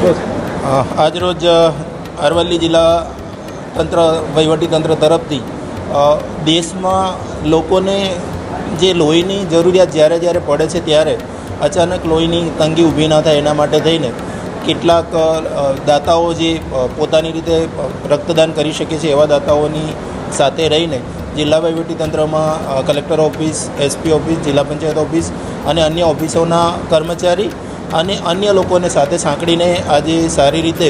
આજરોજ અરવલ્લી જિલ્લા તંત્ર, વહીવટી તંત્ર તરફથી દેશમાં લોકોને જે લોહીની જરૂરિયાત જ્યારે જ્યારે પડે છે ત્યારે અચાનક લોહીની તંગી ઊભી ના થાય એના માટે થઈને કેટલાક દાતાઓ જે પોતાની રીતે રક્તદાન કરી શકે છે એવા દાતાઓની સાથે રહીને જિલ્લા વહીવટી તંત્રમાં કલેક્ટર ઓફિસ, એસપી ઓફિસ, જિલ્લા પંચાયત ઓફિસ અને અન્ય ઓફિસોના કર્મચારી અને અન્ય લોકોને સાથે સાંકળીને આજે સારી રીતે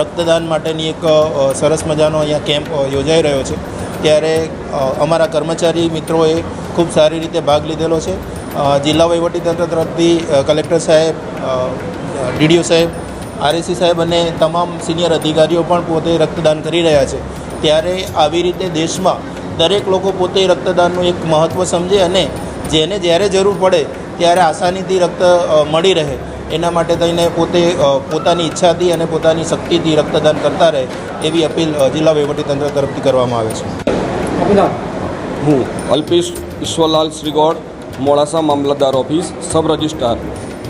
રક્તદાન માટેની એક સરસ મજાનો અહીંયા કેમ્પ યોજાઈ રહ્યો છે. ત્યારે અમારા કર્મચારી મિત્રોએ ખૂબ સારી રીતે ભાગ લીધેલો છે. જિલ્લા વહીવટીતંત્ર તરફથી કલેક્ટર સાહેબ ડીડીઓ સાહેબ, આરએસી સાહેબ અને તમામ સિનિયર અધિકારીઓ પણ પોતે રક્તદાન કરી રહ્યા છે. ત્યારે આવી રીતે દેશમાં દરેક લોકો પોતે રક્તદાનનું એક મહત્ત્વ સમજે અને જેને જ્યારે જરૂર પડે ત્યારે આસાનીથી રક્ત મળી રહે. એના માટે થઈને પોતે પોતાની ઈચ્છાથી અને પોતાની શક્તિથી રક્તદાન કરતા રહે એવી અપીલ જિલ્લા વહીવટીતંત્ર તરફથી કરવામાં આવે છે. હું અલ્પેશ ઈશ્વરલાલ શ્રીગોડ મોડાસા મામલતદાર ઓફિસ સબ રજિસ્ટ્રાર.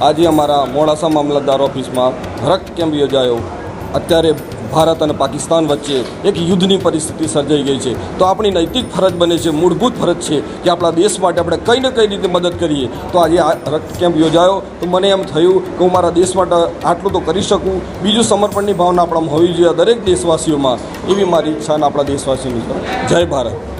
આજે અમારા મોડાસા મામલતદાર ઓફિસમાં રક્ત કેમ્પ યોજાયો. અત્યારે ભારત અને પાકિસ્તાન વચ્ચે એક યુદ્ધની પરિસ્થિતિ સર્જાઈ ગઈ છે. તો આપણી નૈતિક ફરજ બને છે, મૂળભૂત ફરજ છે કે આપણા દેશ માટે આપણે કઈ ને કઈ રીતે મદદ કરીએ. તો આજે આ રક્ત કેમ્પ યોજાયો. તો મને એમ થયું કે હું મારા દેશ માટે આટલું તો કરી શકું. બીજું સમર્પણની ભાવના આપણામાં હોવી જોઈએ દરેક દેશવાસીઓમાં. એવી મારી ઈચ્છા અને આપણા દેશવાસીઓની જય ભારત.